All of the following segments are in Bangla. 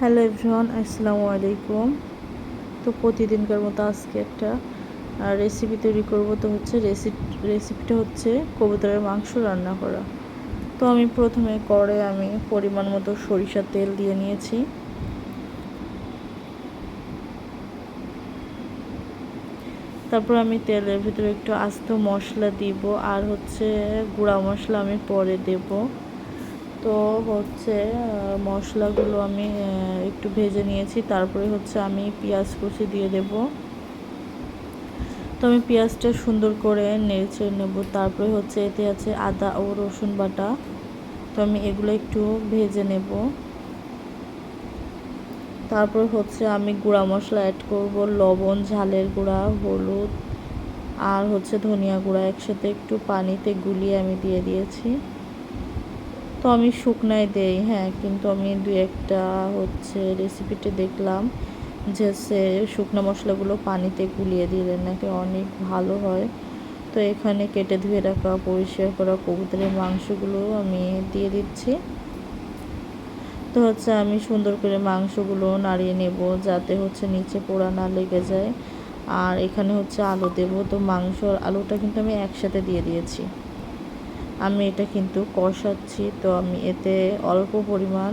হ্যালো এভরিওয়ান, আসসালামু আলাইকুম। তো প্রতিদিনকার মতো আজকে একটা রেসিপি তৈরি করব। তো হচ্ছে রেসিপিটা হচ্ছে কবুতরের মাংস রান্না করা। তো আমি প্রথমে করে আমি পরিমাণ মতো সরিষার তেল দিয়ে নিয়েছি। তারপর আমি তেলের ভিতরে একটু আস্ত মশলা দিব, আর হচ্ছে গুঁড়া মশলা আমি পরে দেবো। তো হচ্ছে মশলাগুলো আমি একটু ভেজে নিয়েছি। তারপরে হচ্ছে আমি পেঁয়াজ কুচি দিয়ে দেব। তো আমি পেঁয়াজটা সুন্দর করে নেড়ে নেব। তারপরে হচ্ছে এতে আছে আদা ও রসুন বাটা। তো আমি এগুলো একটু ভেজে নেব। তারপর হচ্ছে আমি গুঁড়া মশলা অ্যাড করব। লবণ, ঝালের গুঁড়া, হলুদ আর হচ্ছে ধনিয়া গুঁড়া একসাথে একটু পানিতে গুলিয়ে আমি দিয়ে দিয়েছি। তো আমি শুকনাই দেই হ্যাঁ কিন্তু আমি দু একটা হচ্ছে রেসিপিতে দেখলাম যে সে শুকনো মশলাগুলো পানিতে গুলিয়ে দিলে নাকি অনেক ভালো হয়। তো এখানে কেটে ধুয়ে রাখা, পরিষ্কার করা কবুতরের মাংসগুলো আমি দিয়ে দিচ্ছি। তো হচ্ছে আমি সুন্দর করে মাংসগুলো নাড়িয়ে নেব যাতে হচ্ছে নিচে পোড়া না লেগে যায়। আর এখানে হচ্ছে আলু দেব, তো মাংসর আলুটা কিন্তু আমি একসাথে দিয়ে দিয়েছি। আমি এটা কিন্তু কষাচ্ছি, তো আমি এতে অল্প পরিমাণ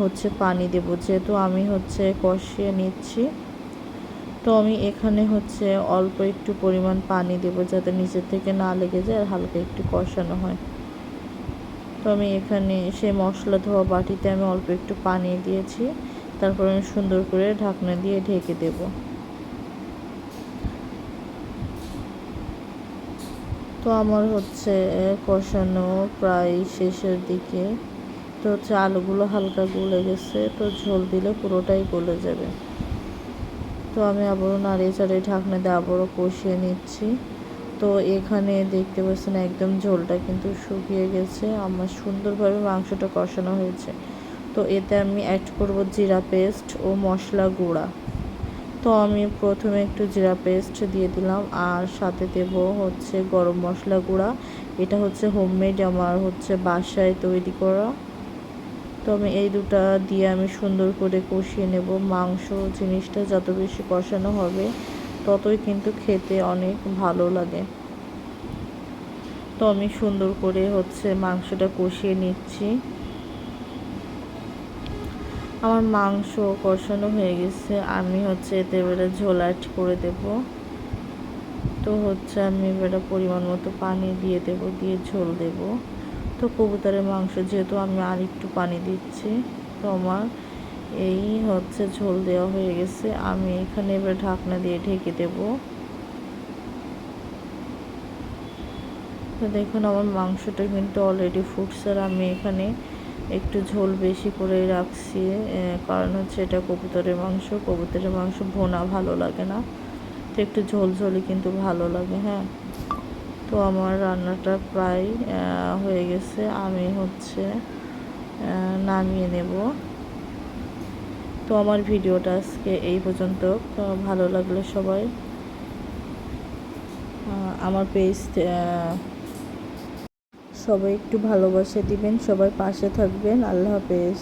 হচ্ছে পানি দেব। যেহেতু আমি হচ্ছে কষিয়ে নিচ্ছি, তো আমি এখানে হচ্ছে অল্প একটু পরিমাণ পানি দেব যাতে নিচের থেকে না লেগে যায় আর হালকা একটু কষানো হয়। তো আমি এখানে সে মশলা ধোয়া বাটিতে আমি অল্প একটু পানি দিয়েছি, তারপর আমি সুন্দর করে ঢাকনা দিয়ে ঢেকে দেবো। তো আমার হচ্ছে কষানো প্রায় শেষের দিকে। তো হচ্ছে আলুগুলো হালকা গলে গেছে, তো ঝোল দিলে পুরোটাই গলে যাবে। তো আমি আবারও নাড়িয়ে চাড়িয়ে ঢাকনা দিয়ে আবারও কষিয়ে নিচ্ছি। তো এখানে দেখতে পাচ্ছেন একদম ঝোলটা কিন্তু শুকিয়ে গেছে, আমার সুন্দরভাবে মাংসটা কষানো হয়েছে। তো এতে আমি অ্যাড করব জিরা পেস্ট ও মশলা গুঁড়া। তো আমি প্রথমে একটু জিরা পেস্ট দিয়ে দিলাম, আর সাথে দেব হচ্ছে গরম মশলা গুঁড়া। এটা হচ্ছে হোমমেড আমার হচ্ছে বাসায় তৈরি করা। তো আমি এই দুটা দিয়ে আমি সুন্দর করে কষিয়ে নেব। মাংস জিনিসটা যত বেশি কষানো হবে, ততই কিন্তু খেতে অনেক ভালো লাগে। তো আমি সুন্দর করে হচ্ছে মাংসটা কষিয়ে নিচ্ছি। আমার মাংস কষানো হয়ে গেছে। আমি হচ্ছে এতে এবারে ঝোল অ্যাড করে দেব। তো হচ্ছে আমি এবারে পরিমাণ মতো পানি দিয়ে দেব, দিয়ে ঝোল দেব। তো কবুতরের মাংস যেহেতু আমি আর একটু পানি দিচ্ছি, তো আমার এই হচ্ছে ঝোল দেওয়া হয়ে গেছে। আমি এখানে এবার ঢাকনা দিয়ে ঢেকে দেব। তো দেখুন, আমার মাংসটা কিন্তু অলরেডি ফুটছে আর আমি এখানে একটু ঝোল বেশি করে রাখছি কারণ হচ্ছে এটা কবুতরের মাংস কবুতরের মাংস ভোনা ভালো লাগে না। তো একটু ঝোল ঝোলই কিন্তু ভালো লাগে হ্যাঁ। তো আমার রান্নাটা প্রায় হয়ে গেছে। আমি হচ্ছে নামিয়ে নেব। তো আমার ভিডিওটা আজকে এই পর্যন্ত। ভালো লাগলে সবাই। আমার পেজ সবাই একটু ভালোবাসা দিবেন সবাই পাশে থাকবেন। আল্লাহ হাফেজ।